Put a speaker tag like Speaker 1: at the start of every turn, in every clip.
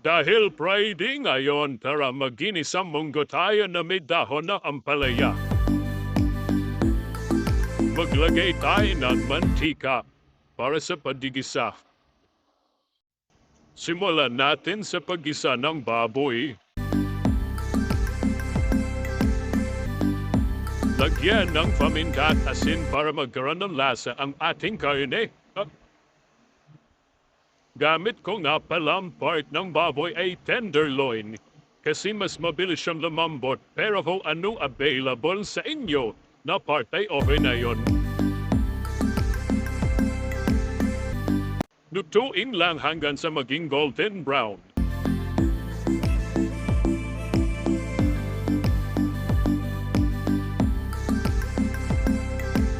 Speaker 1: Dahil Friday ngayon, tara maginisang munggo tayo na may dahon na ampalaya. Maglagay tayo ng mantika para sa padigisa. Simulan natin sa paggisa ng baboy. Lagyan ng paminta asin para magkaroon ng lasa ang ating karne. Gamit ko nga palang part ng baboy ay tenderloin kasi mas mabilis siyang lumambot pero kung ano available sa inyo na part ay okay na yon. Lutuin lang hanggang sa maging golden brown.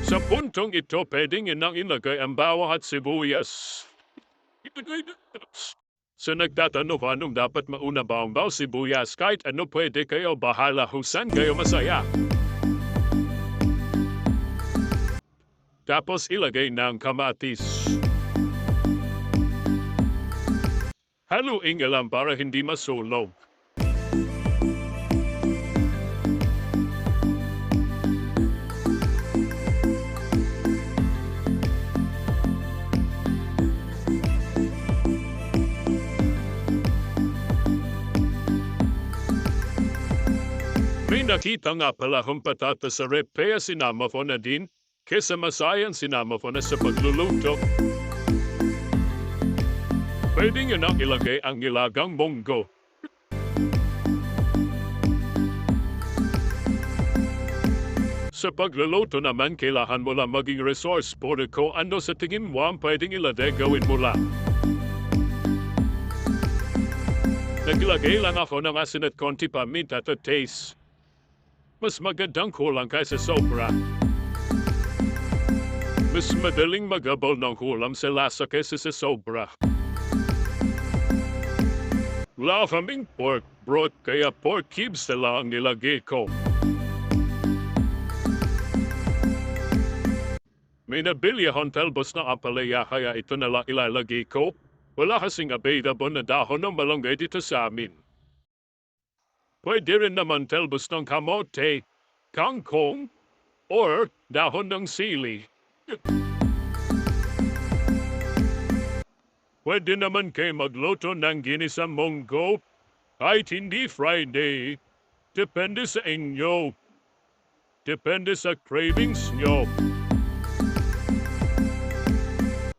Speaker 1: Sa puntong ito, pwedeng inang ilagay ang bawang at sibuyas. Sa nagtatanong anong dapat mauna bawang baw sibuyas, kahit ano pwede kayo bahala husan kayo masaya. Tapos ilagay ng kamatis. Haluin lang para hindi masulog. Nakita nga pala patatas sa rep kaya sinama ko na din kesa masayan sinama ko na sa pagluluto. Pwede nyo nang ilagay ang nilagang monggo. Sa pagluluto naman, kailangan mo lang maging resourceful ko ano sa tingin mo ang pwedeng ilagay gawin mo lang. Naglagay lang ako ng asin at konti paminta at taste. Mas magandang kulang kaysa sobra. Mas madaling magabal ng kulam sa lasa kaysa sa sobra. Wala kaming pork broth kaya pork cubes na lang ang nilagay ko. May nabili akong talbos na apalaya kaya ito na lang ilalagay ko. Wala kasing available na dahon ng malunggay dito sa amin. Pwede rin naman talbos ng kamote, kangkong, or dahon ng sili. Pwede naman kayo magluto ng ginisang monggo kahit hindi Friday. Depende sa inyo. Depende sa cravings nyo.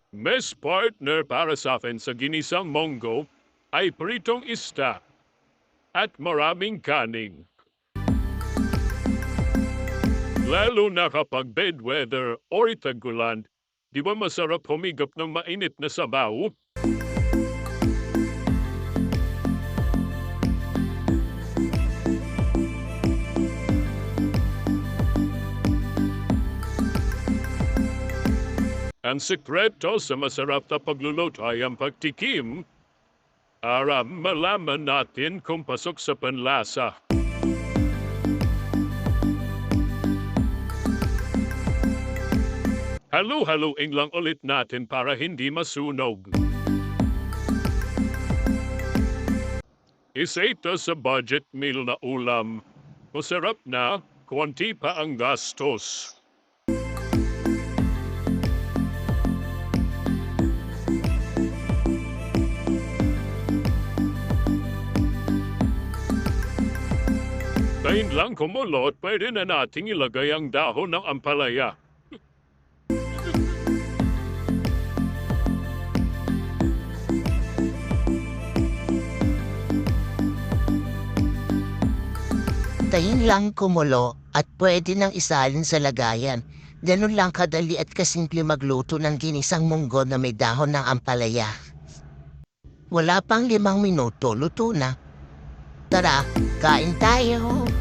Speaker 1: Best partner para sa akin sa ginisang monggo ay pritong ista at maraming kaning. Lalo na kapag bad weather or itagulan, di ba masarap humigop ng mainit na sabaw? Ang sekreto sa masarap na pagluluto ay ang pagtikim para malaman natin kung pasok sa panlasa. Halu-haluin lang ulit natin para hindi masunog. Isa sa budget meal na ulam. Masarap na, konti pa ang gastos. Kain lang kumulot, pwede na nating ilagay ang dahon ng ampalaya.
Speaker 2: Tayin lang kumulo at pwede nang isalin sa lagayan. Ganun lang kadali at kasimple magluto ng ginisang munggo na may dahon ng ampalaya. Wala pang limang minuto, luto na. Tara, kain tayo!